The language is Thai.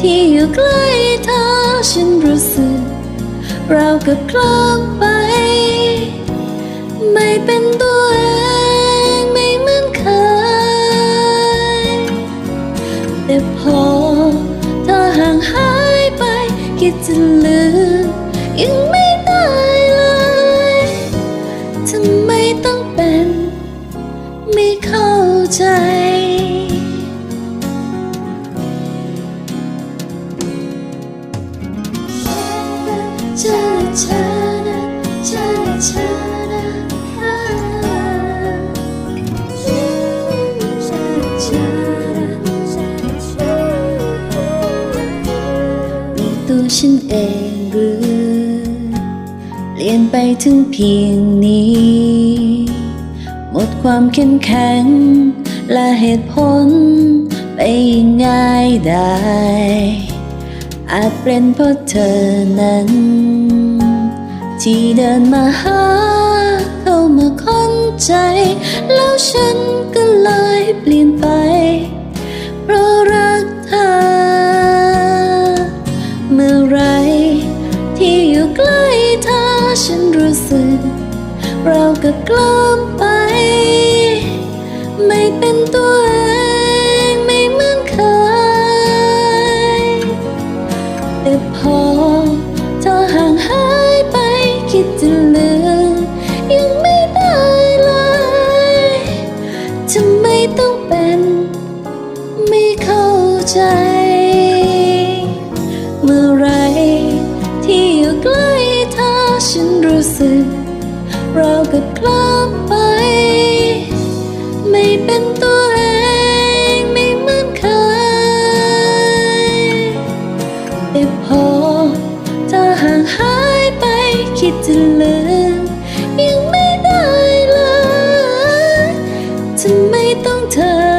ที่อยู่ใกล้เธอฉันรู้สึกเรากับกลางไป ไม่เป็นตัวเองไม่เหมือนเคย แต่พอเธอห่างหายไป คิดจะลืมยังไม่ได้เลยทำ ฉันเองหรือเปลี่ยนไปถึงเพียงนี้ หมดความเข้มแข็ง และเหตุผลไปอย่างง่ายได้ อาจเป็นเพราะเธอนั้น ที่เดินมาหาเข้ามาค้นใจ แล้วฉันก็เลยเปลี่ยนไป เพราะรั เรากับกล้ามไป ไม่เป็นตัวเองไม่เหมือนเคยแต่พอเธอห่างหายไปคิดจะลืมยังไม่ได้เลยทำไม่ต้องเป็น ไม่เข้าใจ ลืบคล้ำไป ไม่เป็นตัวเองไม่เหมือนเคยแต่พอเธอห่างหายไปคิดจะลืมยังไม่ได้เลยทำไมต้องเธอ